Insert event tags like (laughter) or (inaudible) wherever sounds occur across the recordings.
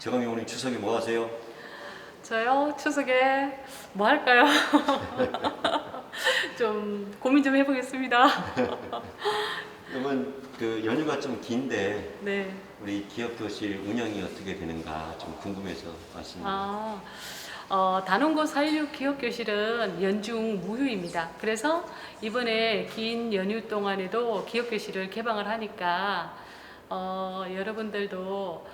재강이 어머님 추석에 뭐 하세요? 저요 추석에 뭐 할까요? (laughs) 좀 고민 좀 해보겠습니다. (laughs) 그러면 그 연휴가 좀 긴데 네. 우리 기업 교실 운영이 어떻게 되는가 좀 궁금해서 왔습니다. 아, 어, 단원고 416 기업교실은 연중 무휴입니다. 그래서 이번에 긴 연휴 동안에도 기업교실을 개방을 하니까 어, 여러분들도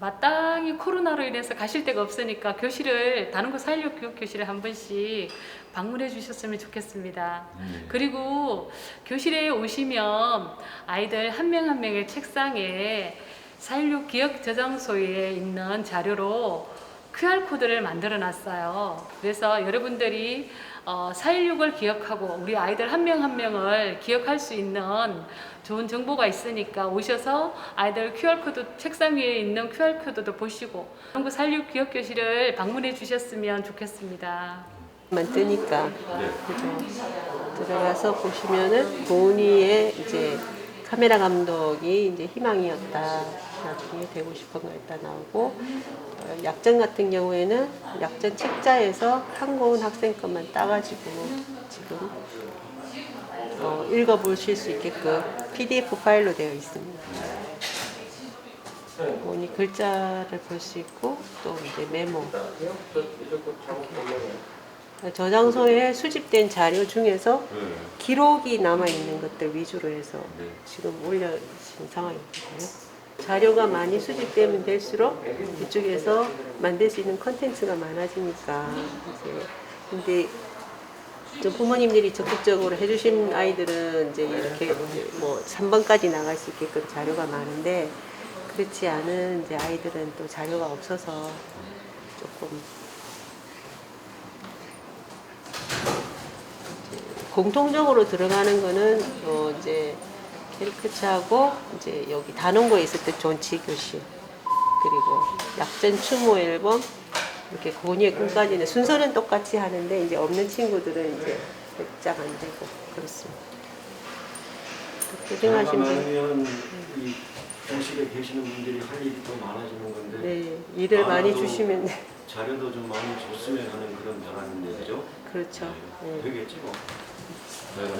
마땅히 코로나로 인해서 가실 데가 없으니까 교실을 단원고 416 기업교실에 한 번씩 방문해 주셨으면 좋겠습니다. 네. 그리고 교실에 오시면 아이들 한 명 한 명의 책상에 416 기억 저장소에 있는 자료로 QR코드를 만들어 놨어요. 그래서 여러분들이 어, 416을 기억하고 우리 아이들 한명한 명을 기억할 수 있는 좋은 정보가 있으니까 오셔서 아이들 QR코드 책상 위에 있는 QR코드도 보시고 한국 416 기억교실을 방문해 주셨으면 좋겠습니다. 만 뜨니까 네. 그죠. 들어가서 보시면은 고은이의 이제 카메라 감독이 이제 희망이었다. 나중에 되고 싶은 거 일단 나오고 어, 약전 같은 경우에는 약전 책자에서 한고은 학생 것만 따가지고 지금 어, 읽어보실 수 있게끔 PDF 파일로 되어 있습니다. 고은이 글자를 볼 수 있고 또 이제 메모 저장소에 수집된 자료 중에서 네. 기록이 남아 있는 것들 위주로 해서 네. 지금 올려진 상황이거든요. 자료가 많이 수집되면 될수록 이쪽에서 만들 수 있는 컨텐츠가 많아지니까. 이제 근데 좀 부모님들이 적극적으로 해주신 아이들은 이제 이렇게 뭐 3번까지 나갈 수 있게끔 자료가 많은데 그렇지 않은 이제 아이들은 또 자료가 없어서 조금 공통적으로 들어가는 거는 어 이제 캐리커처하고 이제 여기 단원고에 있을 때 존치 교실 그리고 약전 추모 앨범 이렇게 고니의 꿈까지는 순서는 똑같이 하는데 이제 없는 친구들은 이제 몇장 안 되고 그렇습니다. 하면 이 교실에 계시는 분들이 할 일이 더 많아지는 건데 네, 일을 많이 주시면 자료도 좀 많이 줬으면 하는 그런 바람인데 그죠? 그렇죠. 네. 네. 되겠지 뭐.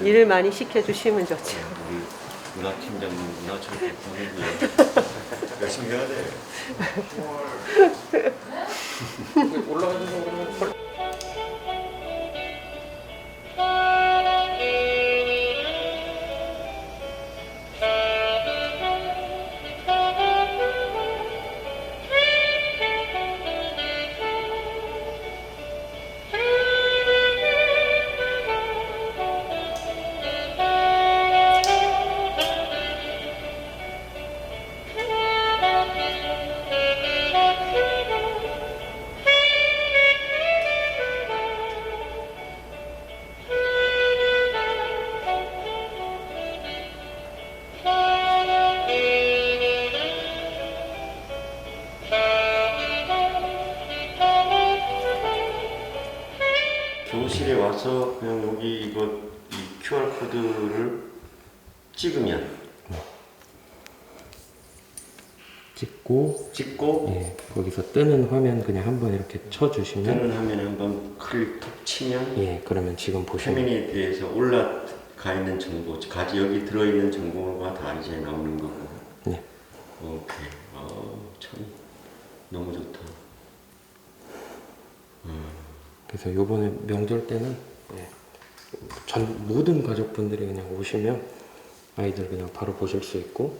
네. 일을 많이 시켜주시면 좋죠. 우리 문화팀장님 문화철도 보내고요. 열심히 해야 돼. 올라가는 거 그러면 그냥 여기 이거 이 QR 코드를 찍으면 찍고 찍고 예, 거기서 뜨는 화면 그냥 한번 이렇게 쳐주시면 뜨는 화면에 한번 클릭 톡 치면 예 그러면 지금 보시면 페미니에 대해서 올라가 있는 정보, 가지 여기 들어 있는 정보가 다 이제 나오는 거고. 네. 오케이. 아, 참 너무 좋다. 그래서 요번에 명절 때는 예, 전 모든 가족분들이 그냥 오시면 아이들 그냥 바로 보실 수 있고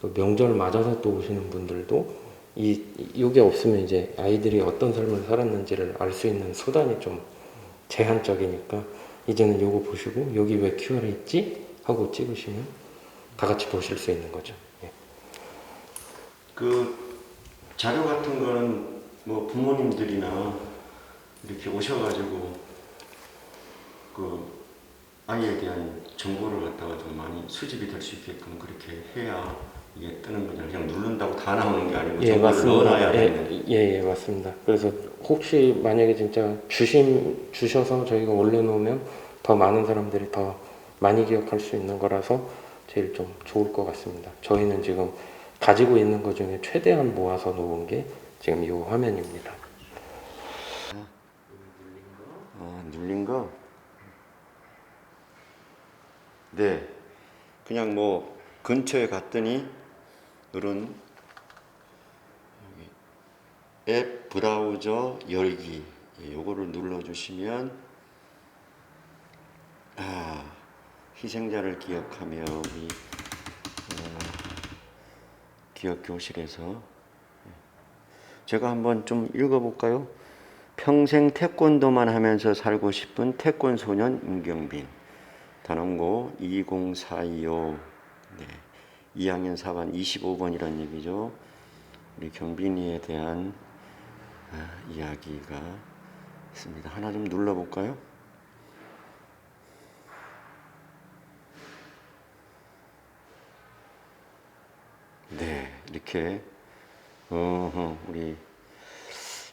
또 명절 맞아서 또 오시는 분들도 이 이게 없으면 이제 아이들이 어떤 삶을 살았는지를 알 수 있는 수단이 좀 제한적이니까 이제는 요거 보시고 여기 왜 QR 있지 하고 찍으시면 다 같이 보실 수 있는 거죠. 예. 그 자료 같은 거는 뭐 부모님들이나 이렇게 오셔가지고 그 아이에 대한 정보를 갖다가 좀 많이 수집이 될 수 있게끔 그렇게 해야 이게 뜨는 거죠. 그냥 누른다고 다 나오는 게 아니고 예, 정보를 맞습니다. 예. 예, 예, 맞습니다. 그래서 혹시 만약에 진짜 주심 주셔서 저희가 올려놓으면 더 많은 사람들이 더 많이 기억할 수 있는 거라서 제일 좀 좋을 것 같습니다. 저희는 지금 가지고 있는 것 중에 최대한 모아서 놓은 게 지금 이 화면입니다. 아, 눌린 거? 네. 그냥 뭐 근처에 갔더니 이런 앱 브라우저 열기 예, 요거를 눌러주시면 아 희생자를 기억하며 우리 어, 기억 교실에서 예. 제가 한번 좀 읽어볼까요? 평생 태권도만 하면서 살고 싶은 태권 소년 임경빈 단원고 20425 네. 2학년 4반 25번이란 얘기죠. 우리 경빈이에 대한 아, 이야기가 있습니다. 하나 좀 눌러볼까요? 네, 이렇게 어허, 우리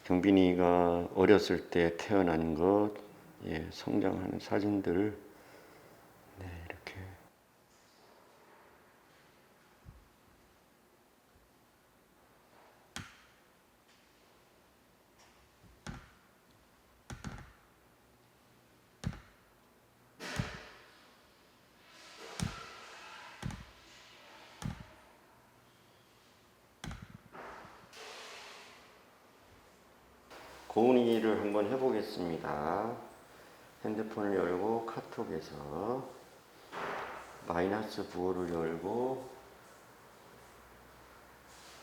경빈이가 어렸을 때 태어난 것, 예, 성장하는 사진들, 네, 이렇게. 고은이를 한번 해보겠습니다. 핸드폰을 열고 카톡에서 마이너스 부호를 열고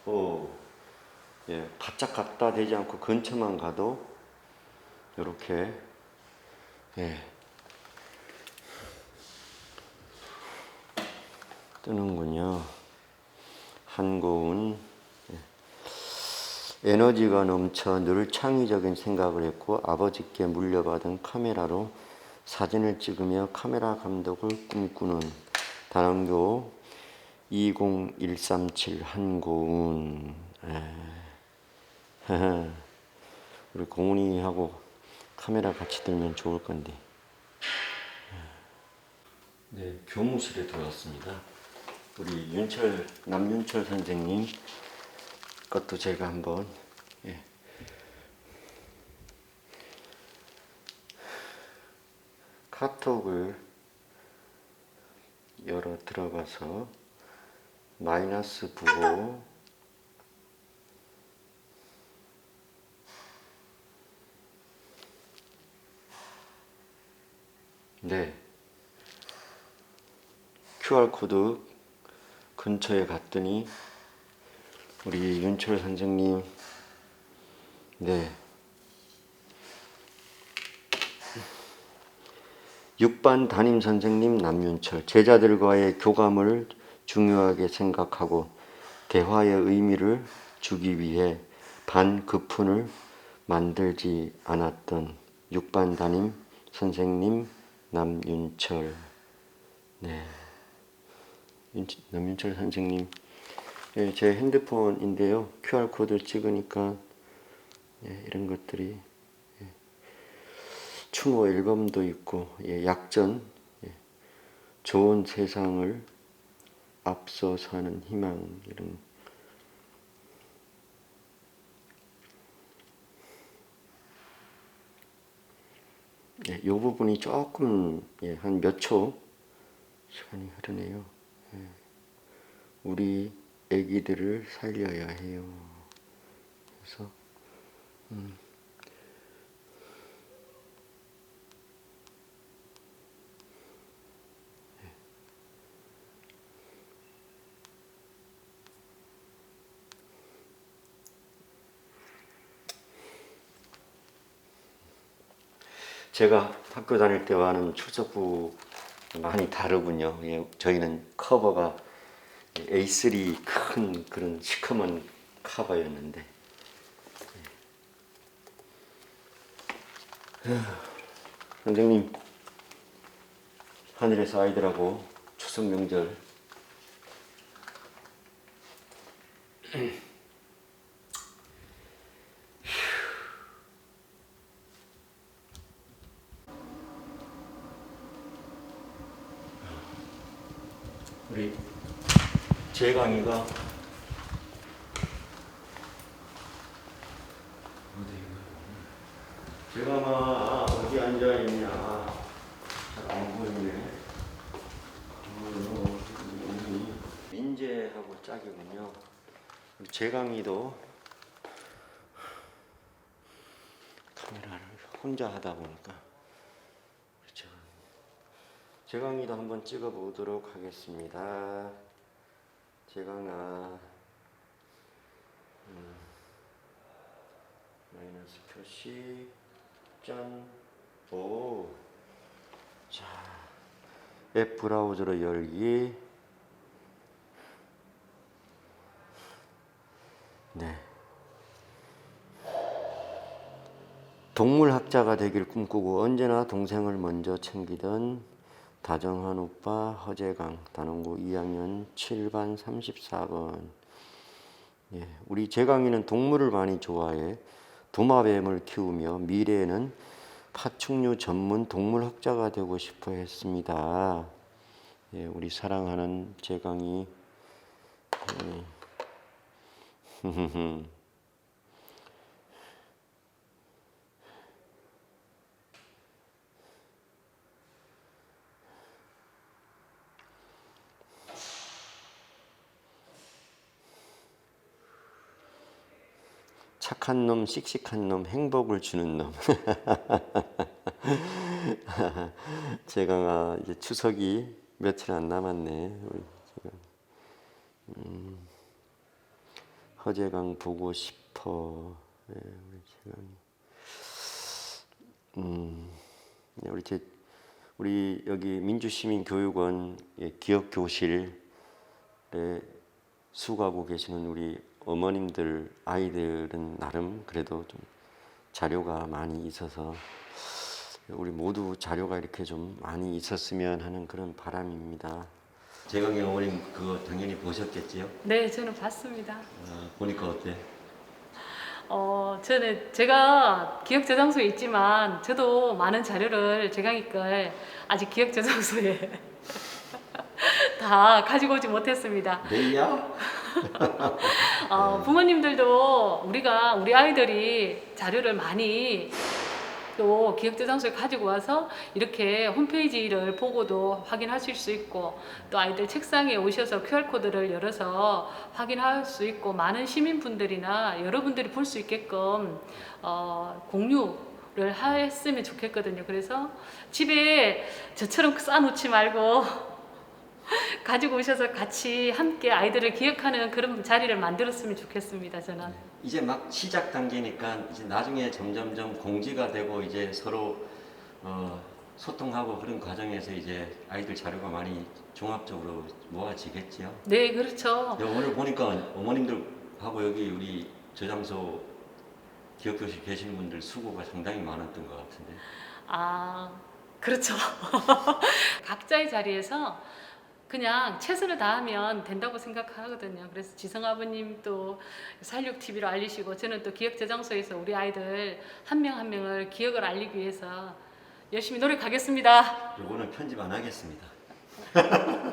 오, 예, 바짝 갖다 대지 않고 근처만 가도 이렇게 예, 뜨는군요. 한고은 에너지가 넘쳐 늘 창의적인 생각을 했고 아버지께 물려받은 카메라로 사진을 찍으며 카메라 감독을 꿈꾸는 단원교 20137 한고은 에, 우리 공훈이하고 카메라 같이 들면 좋을 건데. 네 교무실에 들어왔습니다. 우리 윤철 남윤철 선생님 것도 제가 한번 예. 카톡을 열어 들어가서 마이너스 부호 네 QR코드 근처에 갔더니 우리 윤철 선생님, 네. 6반 담임 선생님 남윤철, 제자들과의 교감을 중요하게 생각하고 대화의 의미를 주기 위해 반급훈을 만들지 않았던 6반 담임 선생님 남윤철, 네. 윤- 남윤철 선생님, 예, 제 핸드폰인데요. QR 코드 찍으니까 예, 이런 것들이 예, 추모 앨범도 있고 예, 약전 예, 좋은 세상을 앞서 사는 희망 이런 예, 이 부분이 조금 예, 한 몇 초 시간이 흐르네요. 예, 우리 아기들을 살려야 해요. 그래서 음. 제가 학교 다닐 때와는 출석부 많이 다르군요. 예, 저희는 커버가 A3 큰 그런 시커먼 커버였는데 예. 선생님 하늘에서 아이들하고 추석 명절 우리 재강이가 재강아 어디 앉아 있냐? 잘 안 보이네. 민재하고 짝이군요. 우리 재강이도 카메라를 혼자 하다 보니까. 재강이도 한번 찍어 보도록 하겠습니다. 재강아. 음. 마이너스 표시 짠. 오. 자. 앱 브라우저로 열기. 네. 동물학자가 되길 꿈꾸고 언제나 동생을 먼저 챙기던 다정한 오빠 허재강 단원고 2학년 7반 34번 예, 우리 재강이는 동물을 많이 좋아해 도마뱀을 키우며 미래에는 파충류 전문 동물학자가 되고 싶어 했습니다. 예, 우리 사랑하는 재강이 예. (laughs) 착한 놈, 씩씩한 놈, 행복을 주는 놈. (laughs) 제가 이제 추석이 며칠 안 남았네. 음, 허재강 보고 싶어. 네, 우리 재강이. 음, 네, 우리 제 우리 여기 민주시민교육원 예, 기억교실에 수고하고 계시는 우리 어머님들 아이들은 나름 그래도 좀 자료가 많이 있어서 우리 모두 자료가 이렇게 좀 많이 있었으면 하는 그런 바람입니다. 재강이 어머님 그거 당연히 보셨겠지요? 네, 저는 봤습니다. 아, 보니까 어때? 어, 저는 제가 기억 저장소에 있지만 저도 많은 자료를 재강이 걸 아직 기억 저장소에 (laughs) 다 가지고 오지 못했습니다. 내일이야? (laughs) 어, 부모님들도 우리가 우리 아이들이 자료를 많이 또 기억저장소에 가지고 와서 이렇게 홈페이지를 보고도 확인하실 수 있고 또 아이들 책상에 오셔서 QR코드를 열어서 확인할 수 있고 많은 시민분들이나 여러분들이 볼 수 있게끔 어, 공유 를 했으면 좋겠거든요. 그래서 집에 저처럼 쌓아놓지 말고 (laughs) 가지고 오셔서 같이 함께 아이들을 기억하는 그런 자리를 만들었으면 좋겠습니다. 저는. 이제 막 시작 단계니까 이제 나중에 점점점 공지가 되고 이제 서로 어, 소통하고 그런 과정에서 이제 아이들 자료가 많이 종합적으로 모아지겠지요. 네, 그렇죠. 야, 오늘 보니까 어머님들하고 여기 우리 저장소 기억교실 계시는 분들 수고가 상당히 많았던 것 같은데. 아, 그렇죠. (laughs) 각자의 자리에서 그냥 최선을 다하면 된다고 생각하거든요. 그래서 지성 아버님 또 살육 TV로 알리시고 저는 또 기억 저장소에서 우리 아이들 한 명 한 명을 기억을 알리기 위해서 열심히 노력하겠습니다. 요거는 편집 안 하겠습니다. (laughs)